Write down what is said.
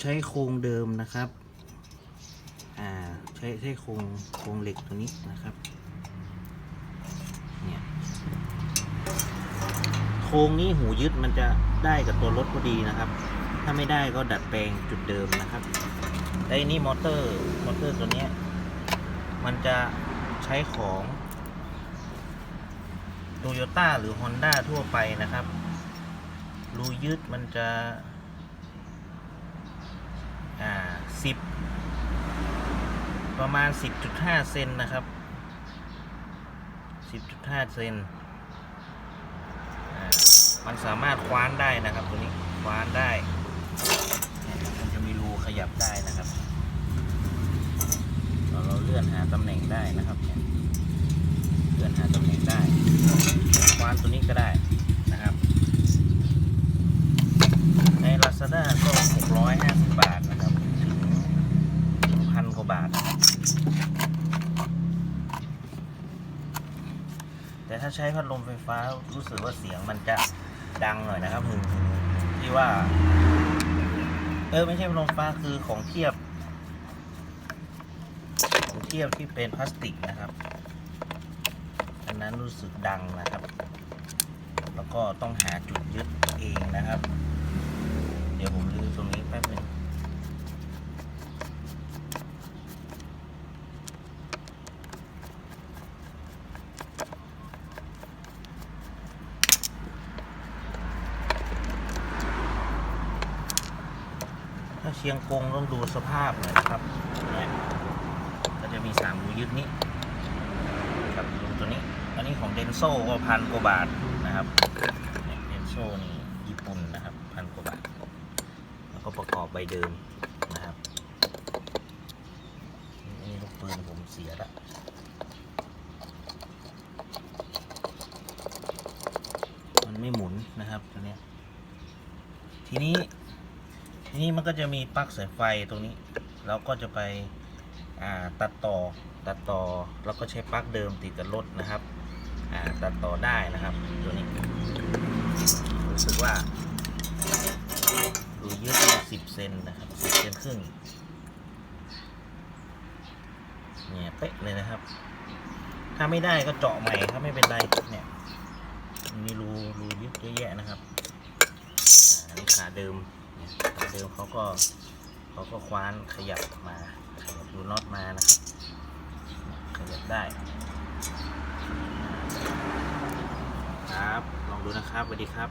ใช้โครงเดิมนะครับ อ่า ใช้ใช้โครงโครงเหล็กตัวนี้นะครับ เนี่ย โครงนี้หูยึดมันจะได้กับตัวรถพอดีนะครับ ถ้าไม่ได้ก็ดัดแปลงจุดเดิมนะครับ แต่อันนี้มอเตอร์ มอเตอร์ตัวนี้ มันจะใช้ของโตโยต้าหรือ Honda ทั่วไปนะครับ รูยึดมันจะ อ่า สิบประมาณ10.5เซนนะครับ10.5เซนอ่ามันสามารถคว้านได้นะครับตัวนี้คว้านได้มันจะมีรูขยับได้นะครับเราเราเลื่อนหาตำแหน่งได้นะครับเนี่ยเลื่อนหาตำแหน่งได้คว้านตัวนี้ก็ได้นะครับ ใน Lazada ก็ 650 บาทนะครับ ถึงถึงพันกว่าบาทนะครับ แต่ถ้าใช้พัดลมไฟฟ้ารู้สึกว่าเสียงมันจะดังหน่อยนะครับหึ่งๆที่ว่า เออไม่ใช่พัดลมไฟฟ้าคือของเทียบ ของเทียบที่เป็นพลาสติกนะครับ อันนั้นรู้สึกดังนะครับ แล้วก็ต้องหาจุดยึดเองนะครับ เดี๋ยวผมลืมตรงนี้แป๊บหนึ่ง ถ้าเชียงกงต้องดูสภาพนะครับเนี่ยก็จะมีสามรูยึดนี้กับรูตัวนี้ อันนี้ของเดนโซก็พันกว่าบาทนะครับเดนโซนี่ญี่ปุ่นนะครับพันกว่าบาท แล้วก็ประกอบใบเดิมนะครับนี่ลูกปืนผมเสียละมันไม่หมุนนะครับตัวเนี้ยทีนี้ ทีนี้มันก็จะมีปลั๊กสายไฟตรงนี้แล้วก็จะไปตัดต่อตัดต่อแล้วก็ใช้ปลั๊กเดิมติดกับรถนะครับตัดต่อได้นะครับตัวนี้รู้สึกว่ารูยืดสิบเซนนะครับสิบเซนครึ่งเนี่ยเป๊ะเลยนะครับ ถ้าไม่ได้ก็เจาะใหม่ครับไม่เป็นไรเนี่ยมีรูรูยึดเยอะแยะนะครับอ่านี่ขาเดิม เดิมเขาก็เขาก็คว้านขยับมาขยับดูน็อตมานะครับขยับได้ครับลองดูนะครับสวัสดีครับ